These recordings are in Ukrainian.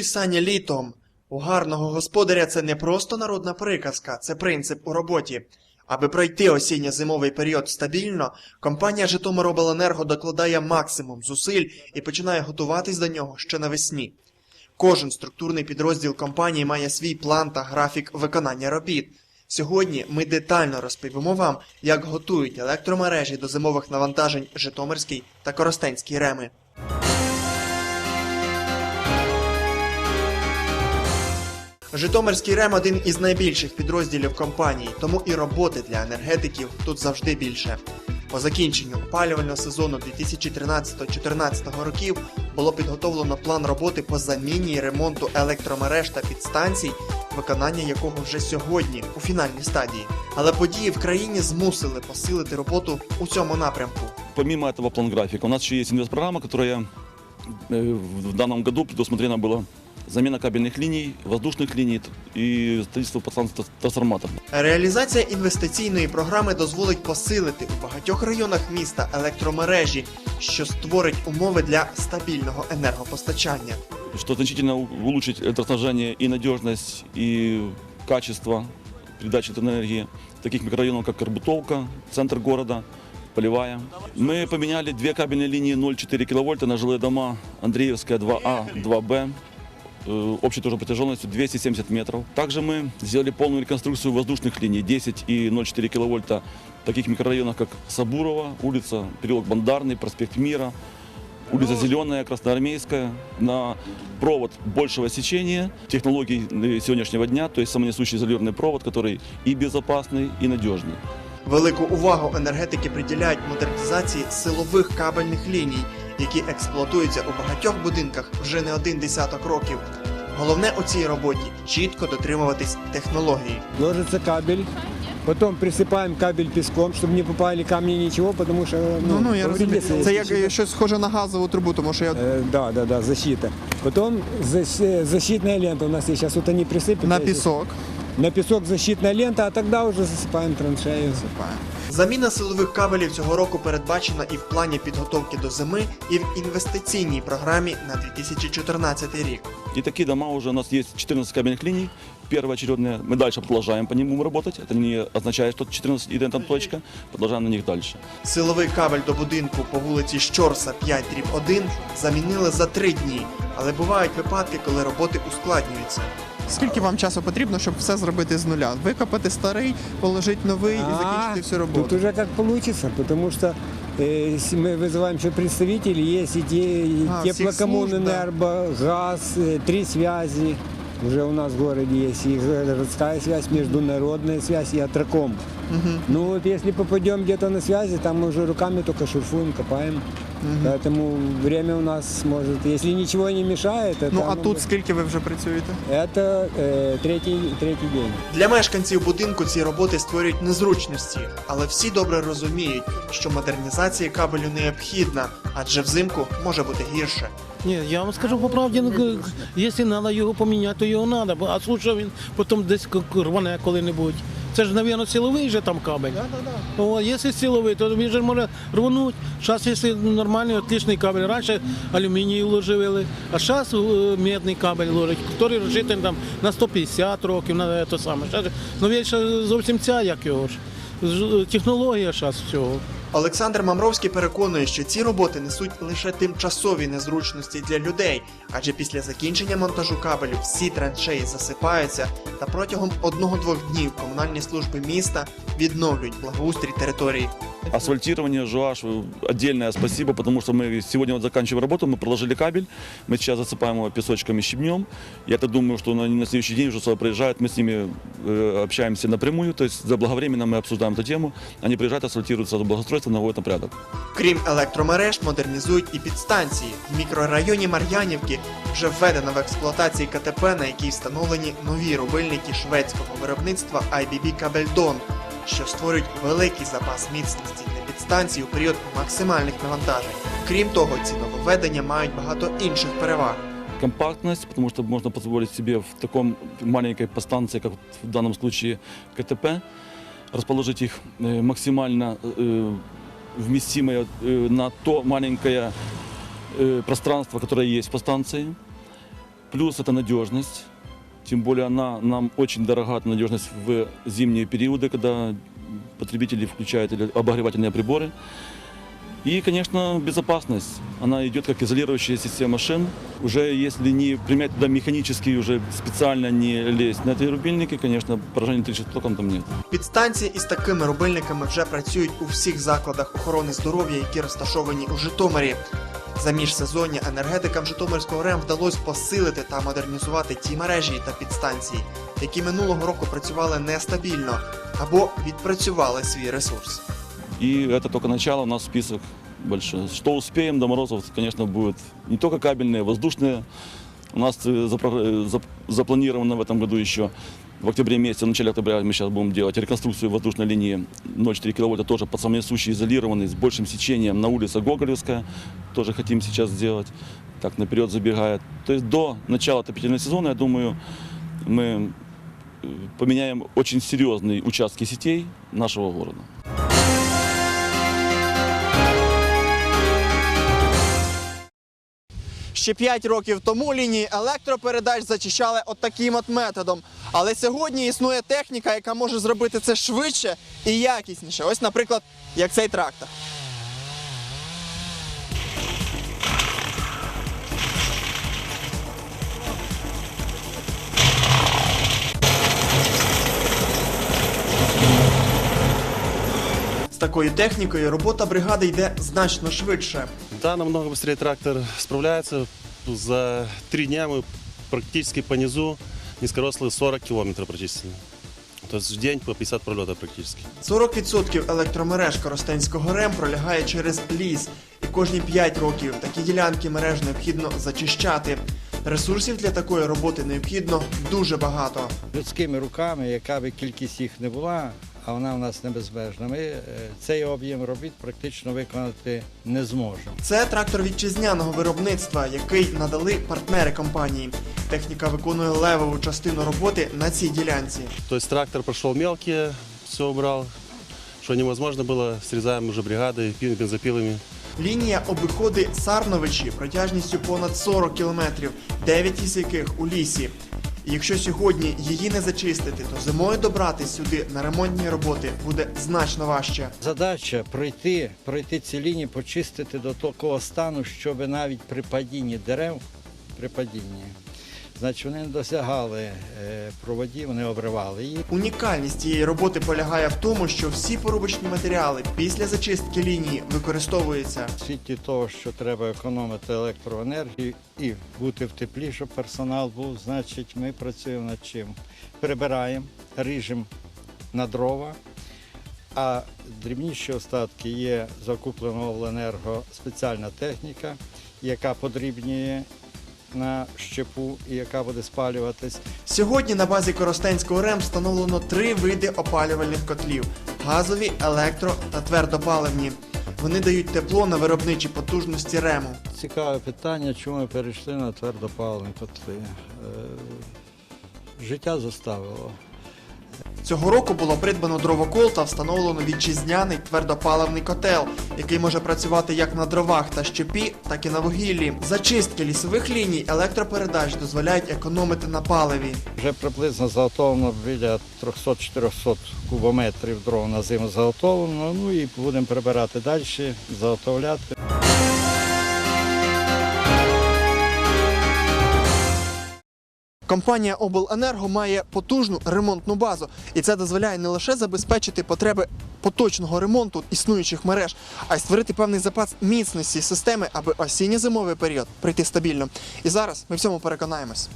Готуй сані літом. У гарного господаря це не просто народна приказка, це принцип у роботі. Аби пройти осінньо-зимовий період стабільно, компанія Житомиробленерго докладає максимум зусиль і починає готуватись до нього ще навесні. Кожен структурний підрозділ компанії має свій план та графік виконання робіт. Сьогодні ми детально розповімо вам, як готують електромережі до зимових навантажень Житомирський та Коростенський реми. Житомирський рем один із найбільших підрозділів компанії, тому і роботи для енергетиків тут завжди більше. По закінченню опалювального сезону 2013-2014 років було підготовлено план роботи по заміні і ремонту електромереж та підстанцій, виконання якого вже сьогодні у фінальній стадії. Але події в країні змусили посилити роботу у цьому напрямку. Помимо этого план-графика, у нас еще есть инвестпрограмма, которая э, в данном году предусмотрена была замена кабельных линий, воздушных линий и строительство подстанций трансформаторов. Реалізація інвестиційної програми дозволить посилити у багатьох районах міста електромережі, що створить умови для стабільного енергопостачання. что значительно улучшить электроснабжение и надежность, и качество передачи энергии в таких микрорайонах, как Карбутовка, центр города, Полевая. Мы поменяли две кабельные линии 0,4 киловольта на жилые дома Андреевская 2А, 2Б, э, общей тоже протяженностью 270 метров. Также мы сделали полную реконструкцию воздушных линий 10 и 0,4 киловольта в таких микрорайонах, как Сабурова, улица, переулок Бандарный, проспект Мира, Улица Зеленая, Красноармейская, на провод большего сечения, технологий э, сегодняшнего дня, то есть самонесущий изолированный провод, который и безопасный, и надежный. Велику увагу енергетики приділяють модернізації силових кабельних ліній, які експлуатуються у багатьох будинках вже не один десяток років. Головне у цій роботі чітко дотримуватись технології. ложится кабель, потом присыпаем кабель песком, чтобы не попали камни, ничего, потому что ну, Ну, ну я розумію. повредится, Це если як щось схоже на газову трубу, тому що я Э, Да, да, да, защита. Потом защ- э, защитная лента у нас есть. Сейчас вот они присыпят. на я здесь- пісок. На песок защитная лента, а тогда уже засыпаем траншею. Заміна силових кабелів цього року передбачена і в плані підготовки до зими, і в інвестиційній програмі на 2014 рік. И такие дома уже у нас есть 14 кабельных линий, первоочередные. Мы дальше продолжаем по ним будем работать. Это не означает, что 14 идентом точка. Продолжаем на них дальше. Силовий кабель до будинку по вулиці Щорса 5 дріб 1 замінили за три дні, але бувають випадки, коли роботи ускладнюються. Скільки вам часу потрібно, щоб все зробити з нуля? Викопати старий, положити новий і закінчити всю Тут роботу. уже как получится, потому что э, если мы вызываем еще представителей, есть и те, и А, всех теплокоммун, служб, да. энерго, газ, э, три связи. Уже у нас в городе есть и городская связь, международная связь и атраком. Ну вот если попадем где-то на связи, там мы уже руками только шурфуем, копаем. Поэтому время у нас может, если ничего не мешает, это, Ну а мы- тут скільки ви вже працюєте? это э, третий, третий день. Для мешканців будинку ці роботи створюють незручності, але всі добре розуміють, що модернізація кабелю необхідна, адже взимку може бути гірше. Ні, я вам скажу по правді, ну, якщо треба його поміняти, то його треба, а случай він потім десь рване коли-небудь. Це ж, мабуть, силовий же там кабель. О, якщо силовий, то він же може рванути. Зараз, якщо нормальний, отличний кабель, раніше алюміній ложили, а зараз медний кабель ложать, який розчитаний там на 150 років, на те саме. Щас же зовсім ця, як його. Ж- Технологія зараз всього. Олександр Мамровський переконує, що ці роботи несуть лише тимчасові незручності для людей, адже після закінчення монтажу кабелю всі траншеї засипаються, та протягом одного-двох днів комунальні служби міста відновлюють благоустрій території. Асфальтирование, ЖУАШ, э, отдельное спасибо, потому что мы сегодня вот заканчиваем работу, мы проложили кабель, мы сейчас засыпаем его песочком и щебнем. Я так думаю, что на, на следующий день уже сюда приезжают, мы с ними э, общаемся напрямую, то есть заблаговременно мы обсуждаем эту тему, они приезжают, асфальтируют сразу благоустройство, наводят на порядок. Крім електромереж, модернізують і підстанції. В мікрорайоні Мар'янівки вже введено в експлуатації КТП, на якій встановлені нові рубильники шведського виробництва IBB Кабельдон, що створюють великий запас міцності для підстанцій у період максимальних навантажень. Крім того, ці нововведення мають багато інших переваг. Компактность, потому что можно позволить себе в таком маленькой подстанции, как в данном случае КТП, расположить их э, максимально э, вместимое э, на то маленькое э, пространство, которое есть по станции. Плюс это надежность. Тем более она нам очень дорога, эта надежность в зимние периоды, когда потребители включают или обогревательные приборы. И, конечно, безопасность. Она идет как изолирующая система шин. Уже если не применять туда механически, уже специально не лезть на эти рубильники, конечно, поражения электрическим током там нет. Підстанції із такими рубильниками вже працюють у всіх закладах охорони здоров'я, які розташовані у Житомирі. За міжсезоння енергетикам Житомирського РЕМ вдалося посилити та модернізувати ті мережі та підстанції, які минулого року працювали нестабільно або відпрацювали свій ресурс. И это только начало, у нас список большой. Что успеем до морозов, конечно, будет не только кабельные, воздушные. У нас э, запро- э, зап- запланировано в этом году еще в октябре месяце, в начале октября мы сейчас будем делать реконструкцию воздушной линии 0,4 киловольта, тоже под самонесущий, изолированный, с большим сечением на улице Гоголевская. Тоже хотим сейчас сделать, так наперед забегая. То есть до начала отопительного сезона, я думаю, мы э, поменяем очень серьезные участки сетей нашего города. Ще 5 років тому лінії електропередач зачищали от таким от методом. Але сьогодні існує техніка, яка може зробити це швидше і якісніше. Ось, наприклад, як цей трактор. З такою технікою робота бригади йде значно швидше. Да, намного быстрее трактор справляется. За три дня мы практически по низу низкорослые 40 километров прочистили. То есть в день по 50 пролетов практически. 40% електромереж Коростенського РЕМ пролягає через ліс, і кожні 5 років такі ділянки мереж необхідно зачищати. Ресурсів для такої роботи необхідно дуже багато. людськими руками, яка би кількість їх не була, а вона в нас не безмежна, ми е, цей об'єм робіт практично виконати не зможемо. Це трактор вітчизняного виробництва, який надали партнери компанії. Техніка виконує левову частину роботи на цій ділянці. То есть трактор прошел мелкие, все убрал. Что невозможно было, срезаем уже бригадой, пи- бензопилами. Лінія обиходить Сарновичі протяжністю понад 40 кілометрів, 9 із яких у лісі. Якщо сьогодні її не зачистити, то зимою добратись сюди на ремонтні роботи буде значно важче. Задача пройти, пройти ці лінії, почистити до такого стану, щоб навіть при падінні дерев, при падінні, значить вони не досягали е, проводів, вони обривали їх. Унікальність цієї роботи полягає в тому, що всі порубочні матеріали після зачистки лінії використовуються. В світі того, що треба економити електроенергію і бути в теплі, щоб персонал був, значить ми працюємо над чим? Прибираємо, ріжемо на дрова, а дрібніші остатки є закуплена обленерго спеціальна техніка, яка подрібнює на щепу і яка буде спалюватись. Сьогодні на базі Коростенського РЕМ встановлено три види опалювальних котлів: газові, електро та твердопаливні. Вони дають тепло на виробничі потужності РЕМу. Цікаве питання, чому ми перейшли на твердопаливні котли. Е, Життя заставило. Цього року було придбано дровокол та встановлено вітчизняний твердопаливний котел, який може працювати як на дровах та щепі, так і на вугіллі. Зачистки лісових ліній електропередач дозволяють економити на паливі. Вже приблизно заготовлено біля 300-400 кубометрів дров на зиму заготовлено. Ну і будемо прибирати далі, заготовляти. Компанія Обленерго має потужну ремонтну базу, і це дозволяє не лише забезпечити потреби поточного ремонту існуючих мереж, а й створити певний запас міцності системи, аби осінньо-зимовий період пройти стабільно. І зараз ми в цьому переконаємось.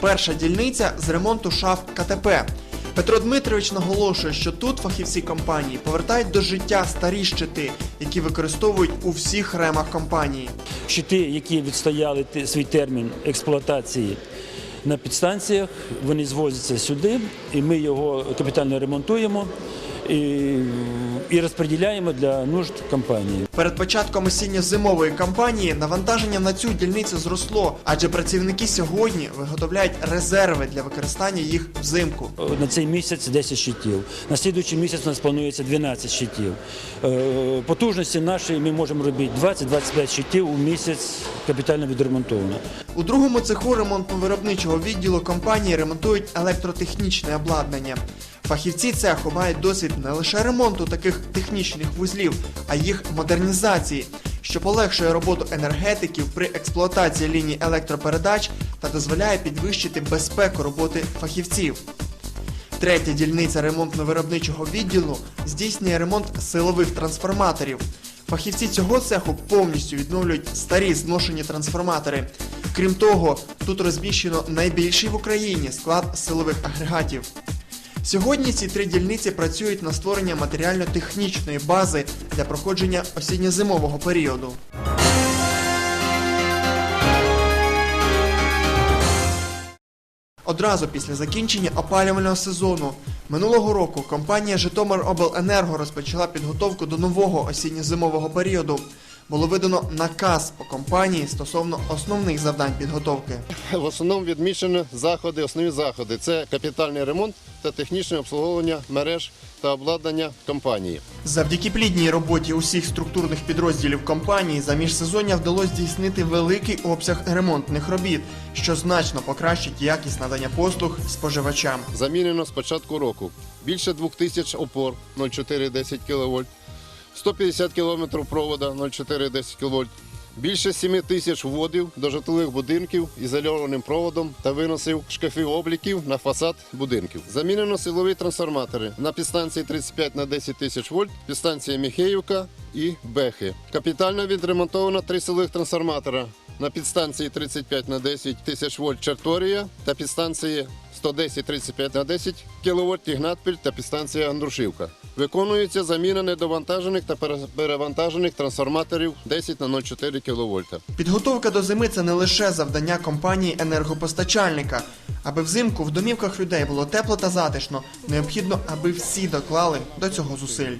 Перша дільниця з ремонту шаф КТП. Петро Дмитрович наголошує, що тут фахівці компанії повертають до життя старі щити, які використовують у всіх ремах компанії. щити, які відстояли свій термін експлуатації на підстанціях, вони звозяться сюди, і ми його капітально ремонтуємо. І і розподіляємо для нужд компанії. Перед початком осінньо-зимової кампанії навантаження на цю дільницю зросло, адже працівники сьогодні виготовляють резерви для використання їх взимку. На цей місяць 10 щитів. На слідуючий місяць у нас планується 12 щитів. Е, Потужності наші ми можемо робити 20-25 щитів у місяць капітально відремонтовано. У другому цеху ремонтно-виробничого відділу компанії ремонтують електротехнічне обладнання. Фахівці цеху мають досвід не лише ремонту таких технічних вузлів, а їх модернізації, що полегшує роботу енергетиків при експлуатації ліній електропередач та дозволяє підвищити безпеку роботи фахівців. Третя дільниця ремонтно-виробничого відділу здійснює ремонт силових трансформаторів. Фахівці цього цеху повністю відновлюють старі зношені трансформатори. Крім того, тут розміщено найбільший в Україні склад силових агрегатів. Сьогодні ці три дільниці працюють на створення матеріально-технічної бази для проходження осінньо-зимового періоду. Одразу після закінчення опалювального сезону минулого року компанія Житомиробленерго розпочала підготовку до нового осінньо-зимового періоду. Було видано наказ по компанії стосовно основних завдань підготовки. В основному відмічені заходи, основні заходи. Це капітальний ремонт та технічне обслуговування мереж та обладнання компанії. Завдяки плідній роботі усіх структурних підрозділів компанії за міжсезоння вдалося здійснити великий обсяг ремонтних робіт, що значно покращить якість надання послуг споживачам. Замінено з початку року більше 2000 опор 0,410 кВт, 150 км провода 0,410 кВт, більше 7 тисяч вводів до житлових будинків ізольованим проводом та виносів шкафів обліків на фасад будинків. Замінено силові трансформатори на підстанції 35 на 10 тисяч вольт, підстанції Міхеївка і Бехи. Капітально відремонтовано три силових трансформатора на підстанції 35 на 10 тисяч вольт Черторія та підстанції 110-35 на 10 кВт Ігнатпіль та підстанція Андрушівка. Виконується заміна недовантажених та пере- перевантажених трансформаторів 10 на 0,4 кВт. Підготовка до зими це не лише завдання компанії енергопостачальника. Аби взимку в домівках людей було тепло та затишно, необхідно, аби всі доклали до цього зусиль.